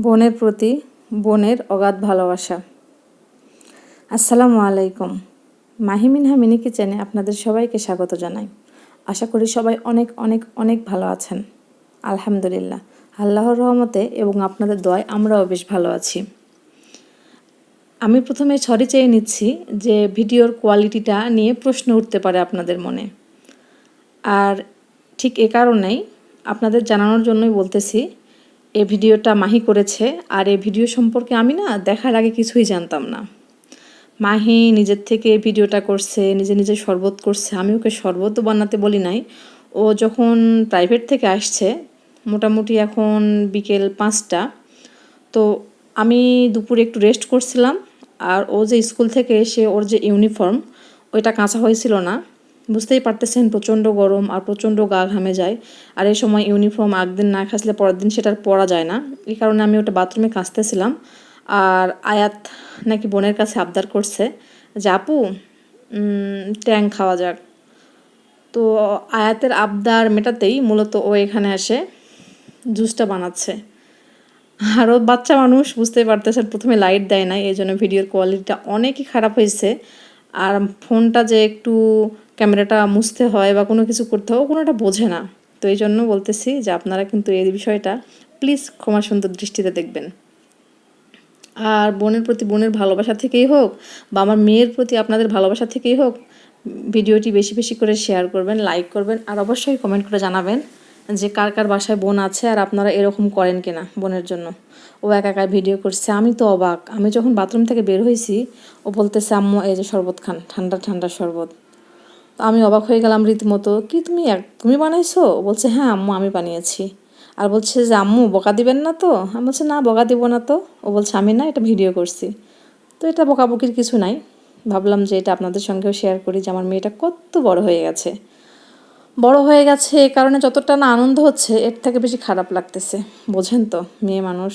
বোনের প্রতি বোনের অগাধ ভালোবাসা। আসসালামু আলাইকুম। মাহিমিন হামিনি কিচেনে আপনাদের সবাইকে স্বাগত জানাই। আশা করি সবাই অনেক অনেক অনেক ভালো আছেন। আলহামদুলিল্লাহ। আল্লাহর রহমতে এবং আপনাদের দয় আমরাও বেশ ভালো আছি। আমি প্রথমে সরি চেয়ে নিচ্ছি যে ভিডিওর কোয়ালিটিটা নিয়ে প্রশ্ন উঠতে পারে আপনাদের মনে। আর ঠিক এ কারণেই আপনাদের জানানোর জন্যই বলতেছি এই ভিডিওটা মাহি করেছে। আর এই ভিডিও সম্পর্কে আমি না দেখার আগে কিছুই জানতাম না। মাহি নিজের থেকে এই ভিডিওটা করছে, নিজে নিজে শরবত করছে। আমি ওকে শরবত বানাতে বলি নাই। ও যখন প্রাইভেট থেকে আসছে, মোটামুটি এখন বিকেল পাঁচটা, তো আমি দুপুরে একটু রেস্ট করছিলাম। আর ও যে স্কুল থেকে এসে ওর যে ইউনিফর্ম ওইটা কাঁচা হয়েছিল না। বুঝতেই পারতেছেন প্রচণ্ড গরম আর প্রচণ্ড গা ঘামে যায়। আর এই সময় ইউনিফর্ম একদিন না খাসলে পরের দিন সেটা পরা যায় না। এই কারণে আমি ওটা বাথরুমে কাঁচতেছিলাম আর আয়াত নাকি বোনের কাছে আবদার করছে যে, আপু ট্যাং খাওয়া যাক। তো আয়াতের আবদার মেটাতেই মূলত ও এখানে আসে জুসটা বানাচ্ছে। আরও বাচ্চা মানুষ বুঝতেই পারতেছেন, প্রথমে লাইট দেয় না এই জন্য ভিডিওর কোয়ালিটিটা অনেকই খারাপ হয়েছে। আর ফোনটা যে একটু ক্যামেরাটা মুছতে হয় বা কোনো কিছু করতে হয় কোনোটা বোঝে না। তো এই জন্য বলতেছি যে আপনারা কিন্তু এই বিষয়টা প্লিজ ক্ষমা সুন্দর দৃষ্টিতে দেখবেন। আর বোনের প্রতি বোনের ভালোবাসা থেকেই হোক বা আমার মেয়ের প্রতি আপনাদের ভালোবাসা থেকেই হোক, ভিডিওটি বেশি বেশি করে শেয়ার করবেন লাইক করবেন, আর অবশ্যই কমেন্ট করে জানাবেন যে কার কার বাসায় বোন আছে আর আপনারা এরকম করেন কিনা বোনের জন্য। ও একা একা ভিডিও করছে, আমি তো অবাক। আমি যখন বাথরুম থেকে বের হয়েছি, ও বলতেছে, আম্মু, এই যে শরবত খান, ঠান্ডা ঠান্ডা শরবত। তো আমি অবাক হয়ে গেলাম রীতিমতো। কি তুমি এক, তুমি বানাইছো? বলছে হ্যাঁ আম্মু, আমি বানিয়েছি। আর বলছে যে, আম্মু, বকা দিবেন না তো? আমি বলছে, না, বকা দিব না তো। ও বলছে, আমি না, এটা ভিডিও করছি। তো এটা বকাবকির কিছু নাই। ভাবলাম যে এটা আপনাদের সঙ্গেও শেয়ার করি যে, আমার মেয়েটা কত বড় হয়ে গেছে। বড় হয়ে গেছে এ কারণে যতটা না আনন্দ হচ্ছে, এর থেকে বেশি খারাপ লাগতেছে। বোঝেন তো, মেয়ে মানুষ,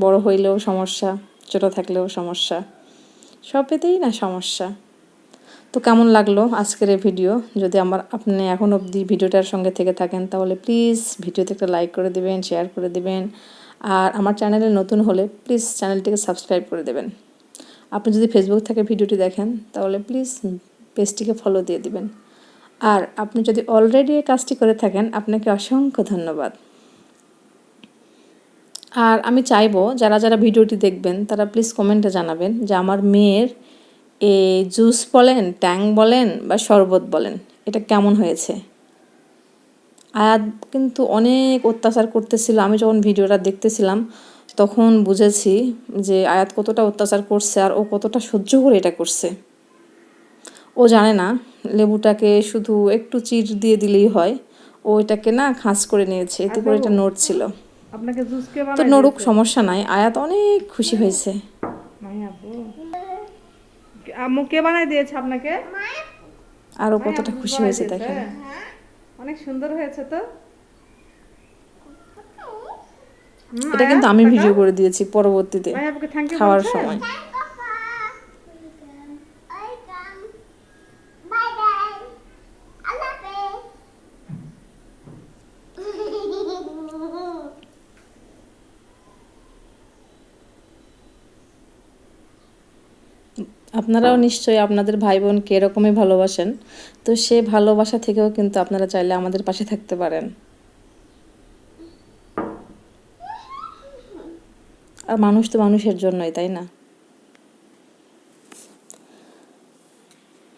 বড় হইলেও সমস্যা, ছোটো থাকলেও সমস্যা। সবেতেই না সমস্যা। তো কেমন লাগল আজকের এই ভিডিও যদি আমার, আপনি এখন অবধি ভিডিওটার সঙ্গে থেকে থাকেন, তাহলে প্লিজ ভিডিওতে একটা লাইক করে দেবেন শেয়ার করে দেবেন। আর আমার চ্যানেলে নতুন হলে প্লিজ চ্যানেলটিকে সাবস্ক্রাইব করে দেবেন। আপনি যদি ফেসবুক থেকে ভিডিওটি দেখেন, তাহলে প্লিজ পেজটিকে ফলো দিয়ে দিবেন। আর আপনি যদি অলরেডি এই কাজটি করে থাকেন, আপনাকে অসংখ্য ধন্যবাদ। আর আমি চাইব, যারা যারা ভিডিওটি দেখবেন, তারা প্লিজ কমেন্টে জানাবেন যে আমার মেয়ের এই জুস বলেন ট্যাং বলেন বা শরবত বলেন এটা কেমন হয়েছে? আয়াত কিন্তু অনেক অত্যাচার করতেছিল। আমি যখন ভিডিওটা দেখতেছিলাম তখন বুঝেছি যে আয়াত কতটা অত্যাচার করছে আর ও কতটা সহ্য করে এটা করছে। ও জানে না লেবুটাকে শুধু একটু চির দিয়ে দিলেই হয়। ও এটাকে না খাস করে নিয়েছে এতে করে এটা নোট ছিল। আপনাকে জুস কে তো নড়ুক সমস্যা নাই আয়াত অনেক খুশি হয়েছে। আম্মু কে বানাই দিয়েছে আপনাকে? আরও কতটা খুশি হয়েছে দেখেন। অনেক সুন্দর হয়েছে তো। এটা কিন্তু আমি ভিডিও করে দিয়েছি পরবর্তীতে খাওয়ার সময়। আপনারাও নিশ্চয়ই আপনাদের ভাই বোনকে এরকমই ভালোবাসেন। তো সে ভালোবাসা থেকেও কিন্তু আপনারা চাইলে আমাদের পাশে থাকতে পারেন। আর মানুষ তো মানুষের জন্যই, তাই না?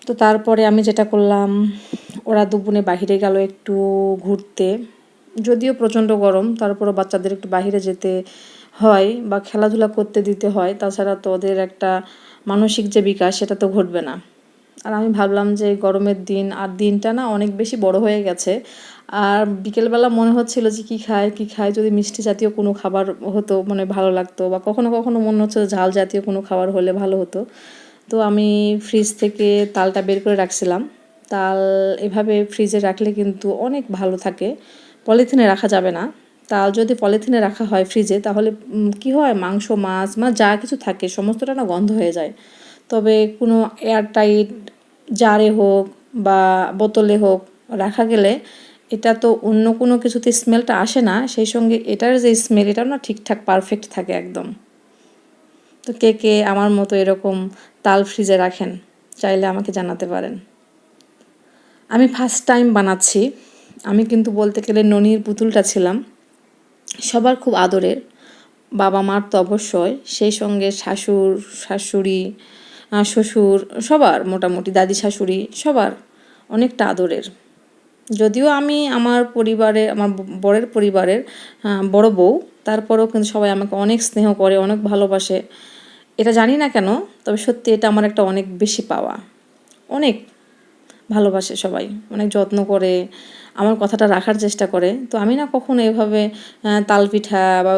তো তারপরে আমি যেটা করলাম, ওরা দুপুরে বাহিরে গেল একটু ঘুরতে, যদিও প্রচণ্ড গরম, তারপরও বাচ্চাদের একটু বাহিরে যেতে হয় বা খেলাধুলা করতে দিতে হয়, তাছাড়া তো ওদের একটা মানসিক যে বিকাশ, সেটা তো ঘটবে না। আর আমি ভাবলাম যে গরমের দিন, আর দিনটা না অনেক বেশি বড় হয়ে গেছে। আর বিকেলবেলা মনে হচ্ছিল যে কী খায় কী খায়, যদি মিষ্টি জাতীয় কোনো খাবার হতো মানে ভালো লাগতো, বা কখনো কখনো মনে হচ্ছে ঝাল জাতীয় কোনো খাবার হলে ভালো হতো। তো আমি ফ্রিজ থেকে তালটা বের করে রাখছিলাম। তাল এভাবে ফ্রিজে রাখলে কিন্তু অনেক ভালো থাকে। পলিথিনে রাখা যাবে না। তাল যদি পলিথিনে রাখা হয় ফ্রিজে তাহলে কি হয়? মাংস, মাছ বা যা কিছু থাকে, সমস্তটা না গন্ধ হয়ে যায়। তবে কোনো এয়ারটাইট জারে হোক বা বোতলে হোক রাখা গেলে, এটা তো অন্য কোনো কিছুতে স্মেলটা আসে না। সেই সঙ্গে এটার যে স্মেল এটাও না ঠিকঠাক পারফেক্ট থাকে একদম। তো কে কে আমার মতো এরকম তাল ফ্রিজে রাখেন, চাইলে আমাকে জানাতে পারেন। আমি ফার্স্ট টাইম বানাচ্ছি। আমি কিন্তু বলতে গেলে ননির পুতুলটা ছিলাম। সবার খুব আদরের। বাবা মার তো অবশ্যই। সেই সঙ্গে শাশুর শাশুড়ি শ্বশুর, সবার মোটামুটি, দাদি শাশুড়ি, সবার অনেকটা আদরের। যদিও আমি আমার পরিবারে, আমার বরের পরিবারের বড় বউ, তারপরেও কিন্তু সবাই আমাকে অনেক স্নেহ করে, অনেক ভালোবাসে। এটা জানি না কেন, তবে সত্যি এটা আমার একটা অনেক বেশি পাওয়া। অনেক ভালোবাসে সবাই, অনেক যত্ন করে, আমার কথাটা রাখার চেষ্টা করে। তো আমি না কখনো এভাবে তাল পিঠা বা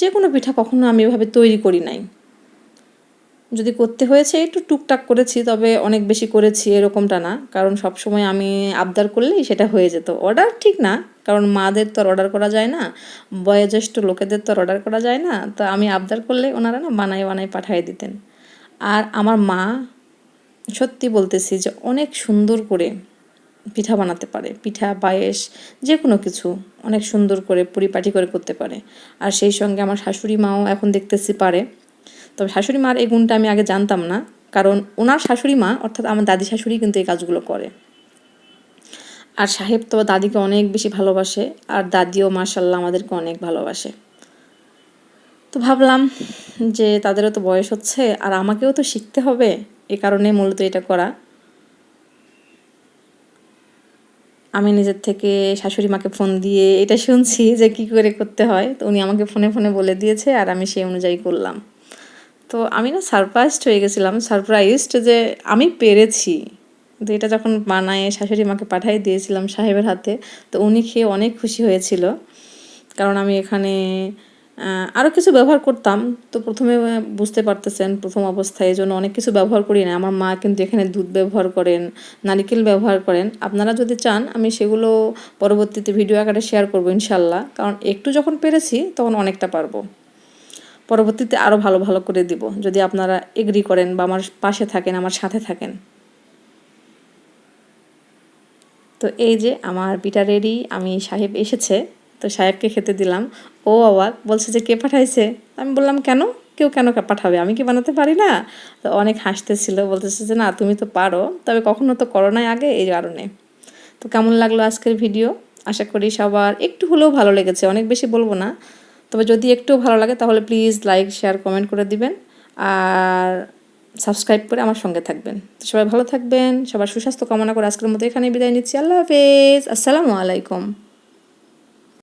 যে কোনো পিঠা কখনো আমি এভাবে তৈরি করি নাই। যদি করতে হয়েছে, একটু টুকটাক করেছি, তবে অনেক বেশি করেছি এরকমটা না। কারণ সব সময় আমি আবদার করলেই সেটা হয়ে যেত। অর্ডার ঠিক না, কারণ মাদের তো অর্ডার করা যায় না, বয়োজ্যেষ্ঠ লোকেদের তো অর্ডার করা যায় না। তো আমি আবদার করলে ওনারা না বানায় বানায় পাঠিয়ে দিতেন। আর আমার মা সত্যি বলতেছি যে অনেক সুন্দর করে পিঠা বানাতে পারে। পিঠা, পায়েস যে কোনো কিছু অনেক সুন্দর করে পরিপাটি করে করতে পারে। আর সেই সঙ্গে আমার শাশুড়ি মাও এখন দেখতেছি পারে। তবে শাশুড়ি মার এই গুণটা আমি আগে জানতাম না। কারণ ওনার শাশুড়ি মা, অর্থাৎ আমার দাদি শাশুড়ি কিন্তু এই কাজগুলো করে। আর সাহেব তো দাদিকে অনেক বেশি ভালোবাসে, আর দাদিও মার্শাল্লাহ আমাদেরকে অনেক ভালোবাসে। তো ভাবলাম যে তাদেরও তো বয়স হচ্ছে, আর আমাকেও তো শিখতে হবে। এ কারণে মূলত এটা করা। আমি নিজের থেকে শাশুড়ি মাকে ফোন দিয়ে এটা শুনছি যে কি করে করতে হয়। তো উনি আমাকে ফোনে ফোনে বলে দিয়েছে আর আমি সেই অনুযায়ী করলাম। তো আমি না সারপ্রাইজড হয়ে গেছিলাম। সারপ্রাইজড যে আমি পেরেছি। তো এটা যখন বানায় শাশুড়ি মাকে পাঠিয়ে দিয়েছিলাম সাহেবের হাতে, তো উনি খেয়ে অনেক খুশি হয়েছিল। কারণ আমি এখানে আরও কিছু ব্যবহার করতাম। তো প্রথমে বুঝতে পারতেছেন প্রথম অবস্থায় এই জন্য অনেক কিছু ব্যবহার করি না। আমার মা কিন্তু এখানে দুধ ব্যবহার করেন, নারিকেল ব্যবহার করেন। আপনারা যদি চান, আমি সেগুলো পরবর্তীতে ভিডিও আকারে শেয়ার করব ইনশাল্লাহ কারণ একটু যখন পেরেছি, তখন অনেকটা পারব। পরবর্তীতে আরও ভালো ভালো করে দিব। যদি আপনারা এগ্রি করেন বা আমার পাশে থাকেন, আমার সাথে থাকেন। তো এই যে, আমার পিঠা রেডি আমি সাহেব এসেছে। তো সাহেবকে খেতে দিলাম। ও অবাক বলছে যে, কে পাঠাইছে? আমি বললাম, কেন? কেউ কেন পাঠাবে? আমি কি বানাতে পারি না? তো অনেক হাসতেছিল, বলতেছে যে, না, তুমি তো পারো। তবে কখনো তো করো নাই আগে এই কারণে। তো কেমন লাগল আজকের ভিডিও? আশা করি সবার একটু হলেও ভালো লেগেছে। অনেক বেশি বলব না। তবে যদি একটু ভালো লাগে, তাহলে প্লিজ লাইক, শেয়ার, কমেন্ট করে দিবেন। আর সাবস্ক্রাইব করে আমার সঙ্গে থাকবেন। তো সবাই ভালো থাকবেন, সবার সুস্বাস্থ্য কামনা করে আজকের মতো এখানেই বিদায় নিচ্ছি। আল্লাহ হাফেজ। আসসালামু আলাইকুম।